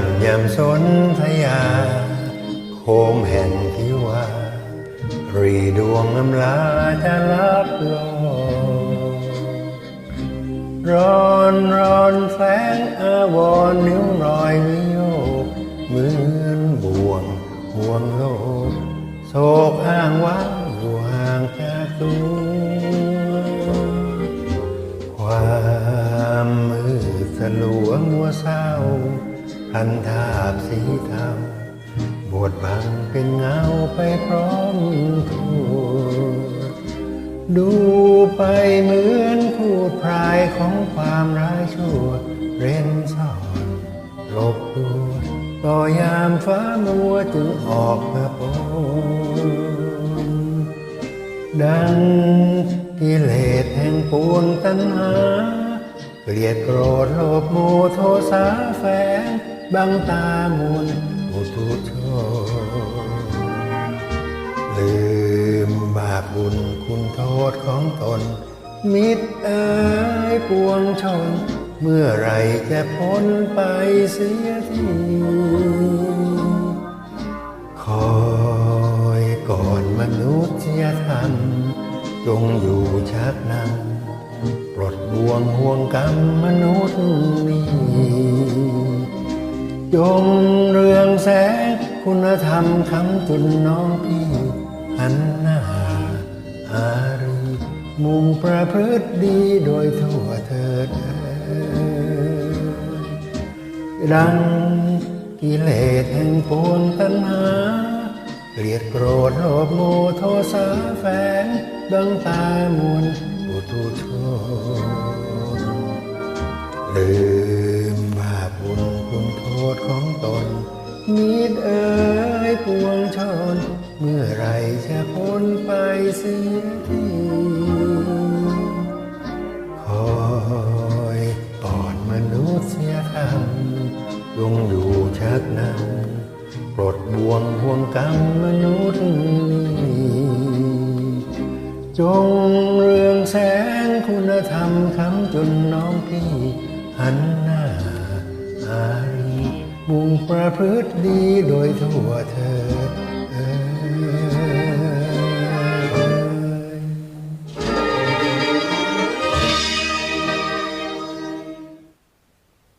ำยำสนธยาโคมแห่งทิวารีดวงอำลาจะรับลงร้อนร้อนแสงอาวรนิ้วรอยวิโยกเหมือนบ่วงห่วงโลกโศกอ้างว้างอยู่ห่างจากตัว วมัวเศร้าพันทาบสีเทาบวดบังเป็นเงาไปพร้อมทั่วดูไปเหมือนพูดพรายของความร้ายชั่วเร้นซ่อนหลบตัวต่อยามฟ้ามัวจึงออกมาปนดังกิเลสแห่งปวงตัณหา เกลียดโกรธโลภโมโทสาแฝงบังตามุนอุทุชนลืมบาปบุญคุณโทษของตน มิตรเอ้ยปวงชน เมื่อไรจะพ้นไปเสียทีคอยก่อนมนุษยธรรม จงอยู่ชักนำปลดบ่ วงห่วงกรรมมนุษย์นี้จงเรืองแสงคุณธรรมคำจุนน้องพี่หันหน้าอารีมุ่งประพฤติดีโดยทั่วเถิดเอ่ยดังกิเลสแห่งปวงตัณหาเกลียดโกรธโลภโมโทสาแฝงบังตามน โทษของตน มิตรเอ๋ยปวงชน เมื่อไรจะพ้นไปเสียทีคอยก่อนมนุษยธรรมจงอยู่ชักนำปลดบ่วงห่วงกรรมมนุษย์นี้จงเรืองแสงคุณธรรมคำจนน้องพี่หันหน้าอา มุ่งประพฤติดีโดยทั่วเธอ